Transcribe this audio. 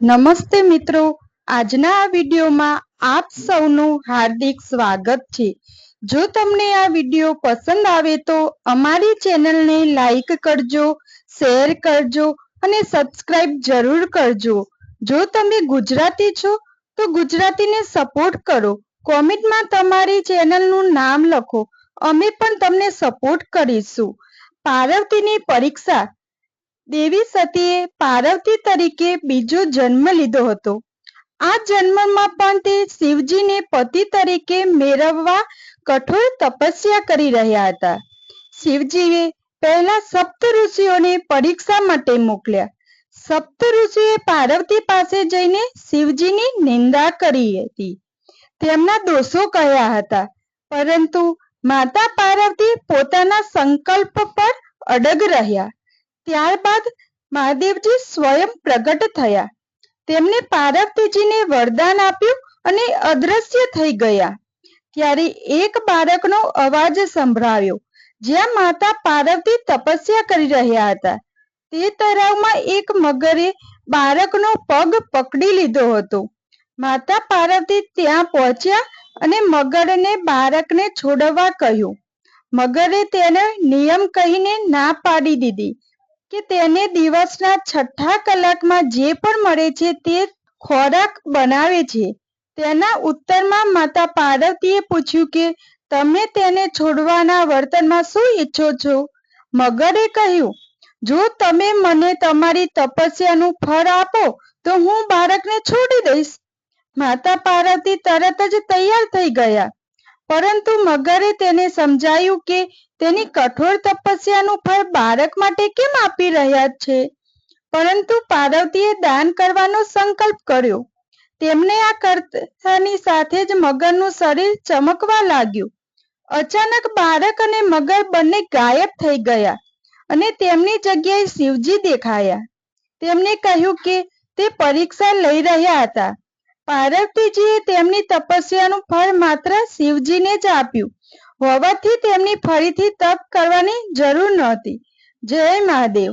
નમસ્તે મિત્રો. આજના આ વિડીયોમાં આપ સૌનું હાર્દિક સ્વાગત છે. જો તમને આ વીડિયો પસંદ આવે તો અમારી ચેનલને લાઈક કરજો, શેર કરજો અને સબસ્ક્રાઇબ જરૂર કરજો. જો તમે ગુજરાતી છો, તો ગુજરાતીને સપોર્ટ કરો. કોમેન્ટમાં તમારી ચેનલનું નામ લખો. અમે પણ તમને સપોર્ટ કરીશું. પાર્વતીની પરીક્ષા દેવી સતીએ પાર્વતી તરીકે બીજો જન્મ લીધો હતો. આ જન્મમાં પણ તે શિવજીને પતિ તરીકે મેળવવા કઠોર તપસ્યા કરી રહ્યા હતા. શિવજીએ પહેલા સપ્ત ઋષિઓને પરીક્ષા માટે મોકલ્યા. સપ્ત ઋષિએ પાર્વતી પાસે જઈને શિવજીની નિંદા કરી હતી. તેમના દોષો કહ્યા હતા. પરંતુ માતા પાર્વતી પોતાના સંકલ્પ પર અડગ રહ્યા. ત્યારબાદ મહાદેવજી સ્વયં પ્રગટ થયા. તેમને પાર્વતીજીને વરદાન આપ્યું અને અદ્રશ્ય થઈ ગયા. ત્યારે એક બાળકનો અવાજ સંભળાયો, જ્યાં માતા પાર્વતી તપસ્યા કરી રહ્યા હતા. તે તળાવમાં એક મગરે બાળકનો પગ પકડી લીધો હતો. માતા પાર્વતી ત્યાં પહોંચ્યા અને મગરને બાળકને છોડવા કહ્યું. મગરે તેને નિયમ કહીને ના પાડી દીધી. કે તેને દિવસના છઠ્ઠા કલાકમાં જે પણ મળે છે તે ખોરાક બનાવે છે. તેના ઉત્તરમાં માતા પાર્વતીએ પૂછ્યું કે, તમે તેને છોડવાના વર્તનમાં શું ઈચ્છો છો? મગરે કહ્યું, જો તમે મને તમારી તપસ્યાનું ફળ આપો, તો હું બાળકને છોડી દઈશ. માતા પાર્વતી તરત જ તૈયાર થઈ ગયા. પરંતુ મગરે તેને સમજાયું કે તેની કઠોર તપસ્યાનું ફળ બાળક માટે કેમ આપી રહ્યા છે? પરંતુ પાર્વતીએ દાન કરવાનો સંકલ્પ કર્યો. તેમને આ કરતાની સાથે જ મગરનું શરીર ચમકવા લાગ્યું. અચાનક બાળક અને મગર બંને ગાયબ થઈ ગયા અને તેમની જગ્યાએ શિવજી દેખાયા. તેમણે કહ્યું કે તે પરીક્ષા લઈ રહ્યા હતા. પાર્વતીજીએ તેમની તપસ્યાનું ફળ માત્ર શિવજીને જ આપ્યું. હોવાથી તેમની ફરીથી તપ કરવાની જરૂર નહોતી. જય મહાદેવ.